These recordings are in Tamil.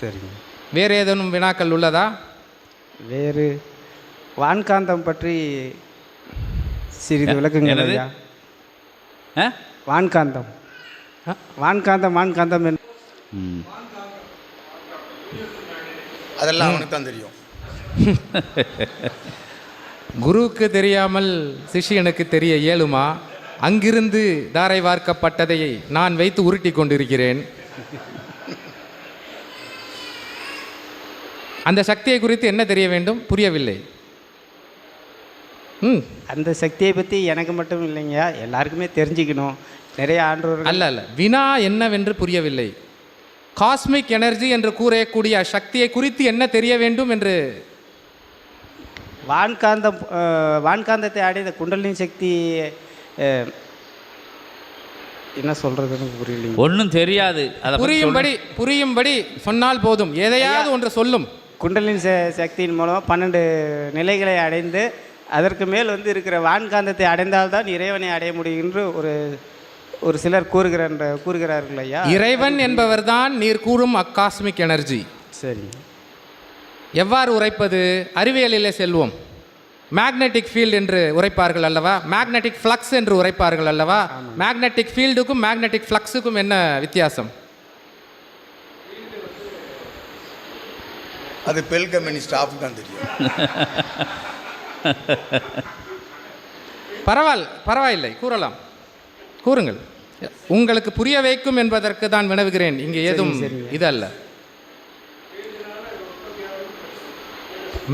சரிங்க. வேறு ஏதேனும் வினாக்கள் உள்ளதா? வேறு வான்காந்தம் பற்றி சிறிது விளக்குங்கள்? ஐயா. ஆ? வான்காந்தம். வான்காந்தம் வான்காந்தம். அதெல்லாம் அவனுக்கு தான் தெரியும். குருவுக்கு தெரியாமல் சிஷ்யனுக்கு தெரிய இயலுமா? அங்கிருந்து தாரை வார்க்கப்பட்டதை நான் வைத்து உருட்டி கொண்டிருக்கிறேன். அந்த சக்தியை குறித்து என்ன தெரிய வேண்டும்? புரியவில்லை. ம். அந்த சக்தியை பற்றி எனக்கு மட்டும் இல்லைங்கய்யா. எல்லாருக்குமே தெரிஞ்சுக்கணும். நிறைய ஆண்டவர்கள் அல்ல அல்ல. வினா என்னவென்று புரியவில்லை. காஸ்மிக் எனர்ஜி என்று கூறக்கூடிய சக்தியை குறித்து என்ன தெரிய வேண்டும் என்று? வான்காந்தம் வான்காந்தத்தை அடைந்த குண்டலினி சக்தி என்ன சொல்கிறதுன்னு புரியலைங்க. ஒன்றும் தெரியாது. புரியும்படி புரியும்படி சொன்னால் போதும். எதையாவது ஒன்று சொல்லும். குண்டலினி ச- சக்தியின் மூலமாக பன்னெண்டு நிலைகளை அடைந்து அதற்கு மேல் வந்து இருக்கிற வான்காந்தத்தை அடைந்தால்தான் இறைவனை அடைய முடியும் என்று ஒரு ஒரு சிலர் கூறுகிற கூறுகிறார்கள் ஐயா. இறைவன் என்பவர்தான் நீர் கூறும் அக்காஸ்மிக் எனர்ஜி. சரிங்க எவ்வாறு உரைப்பது? அறிவியலிலே செல்வோம். மேக்னெட்டிக் ஃபீல்டு என்று உரைப்பார்கள் அல்லவா? மேக்னெட்டிக் ஃப்ளக்ஸ் என்று உரைப்பார்கள் அல்லவா? மேக்னெட்டிக் ஃபீல்டுக்கும் மேக்னெட்டிக் ஃப்ளக்ஸுக்கும் என்ன வித்தியாசம்? அது பெல் கம்பெனி ஸ்டாஃபுக்கு தான் தெரியும். பரவாயில்ல பரவாயில்லை கூறலாம். கூறுங்கள். உங்களுக்கு புரிய வைக்கும் என்பதற்கு தான் வினவுகிறேன். இங்கே ஏதும் இது அல்ல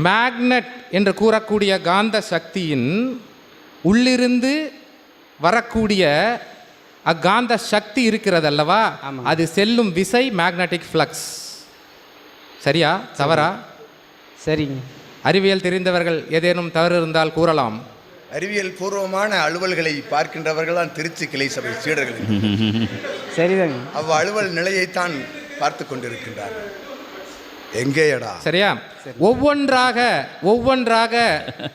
மேக்னெட் என்று கூறக்கூடிய காந்த சக்தியின் உள்ளிருந்து வரக்கூடிய அக்காந்த சக்தி இருக்கிறது அல்லவா அது செல்லும் விசை மேக்னெட்டிக் ஃப்ளக்ஸ் சரியா? தவறா? சரிங்க. அறிவியல் தெரிந்தவர்கள் ஏதேனும் தவறு இருந்தால் கூறலாம். அறிவியல் பூர்வமான அலுவல்களை பார்க்கின்றவர்கள் தான் திருச்சி கிளை சபை சீடர்கள். சரிதாங்க. அவ் அலுவல் நிலையைத்தான் பார்த்து கொண்டிருக்கின்றார்கள். எங்கேயடா? சரியா? ஒவ்வொன்றாக ஒவ்வொன்றாக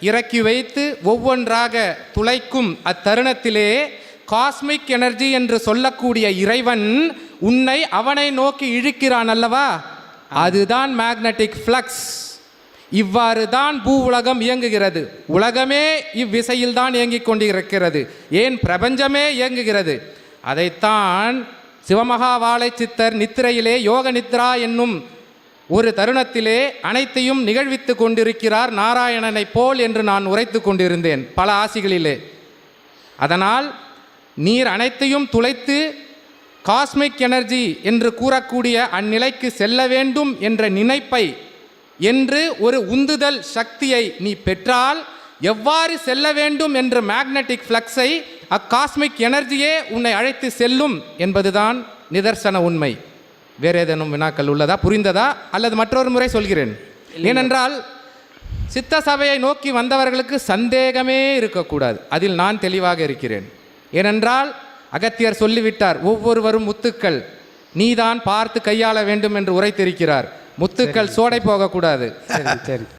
இறக்கி வைத்து ஒவ்வொன்றாக துளைக்கும் அத்தருணத்திலே காஸ்மிக் எனர்ஜி என்று சொல்லக்கூடிய இறைவன் உன்னை அவனை நோக்கி இழுக்கிறான் அல்லவா? அதுதான் மேக்னெட்டிக் ஃப்ளக்ஸ் இவ்வாறு தான் பூ உலகம் இயங்குகிறது. உலகமே இவ்விசையில் தான் இயங்கிக் கொண்டிருக்கிறது. ஏன் பிரபஞ்சமே இயங்குகிறது? அதைத்தான் சிவமகா வாழை சித்தர் நித்திரையிலே யோக நித்ரா என்னும் ஒரு தருணத்திலே அனைத்தையும் நிகழ்வித்து கொண்டிருக்கிறார் நாராயணனைப் போல் என்று நான் உரைத்து கொண்டிருந்தேன் பல ஆசிகளிலே. அதனால் நீர் அனைத்தையும் துளைத்து காஸ்மிக் எனர்ஜி என்று கூறக்கூடிய அந்நிலைக்கு செல்ல வேண்டும் என்ற நினைப்பை என்று ஒரு உந்துதல் சக்தியை நீ பெற்றால் எவ்வாறு செல்ல வேண்டும் என்ற மேக்னெட்டிக் ஃப்ளக்ஸை அக்காஸ்மிக் எனர்ஜியே உன்னை அழைத்து செல்லும் என்பதுதான் நிதர்சன உண்மை. வேறு ஏதேனும் வினாக்கள் உள்ளதா? புரிந்ததா? அல்லது மற்றொரு முறை சொல்கிறேன். ஏனென்றால் சித்த சபையை நோக்கி வந்தவர்களுக்கு சந்தேகமே இருக்கக்கூடாது. அதில் நான் தெளிவாக இருக்கிறேன். ஏனென்றால் அகத்தியர் சொல்லிவிட்டார் ஒவ்வொருவரும் முத்துக்கள். நீதான் பார்த்து கையாள வேண்டும் என்று உரைத்திருக்கிறார். முத்துக்கள் சோடை போகக்கூடாது. சரி சரி.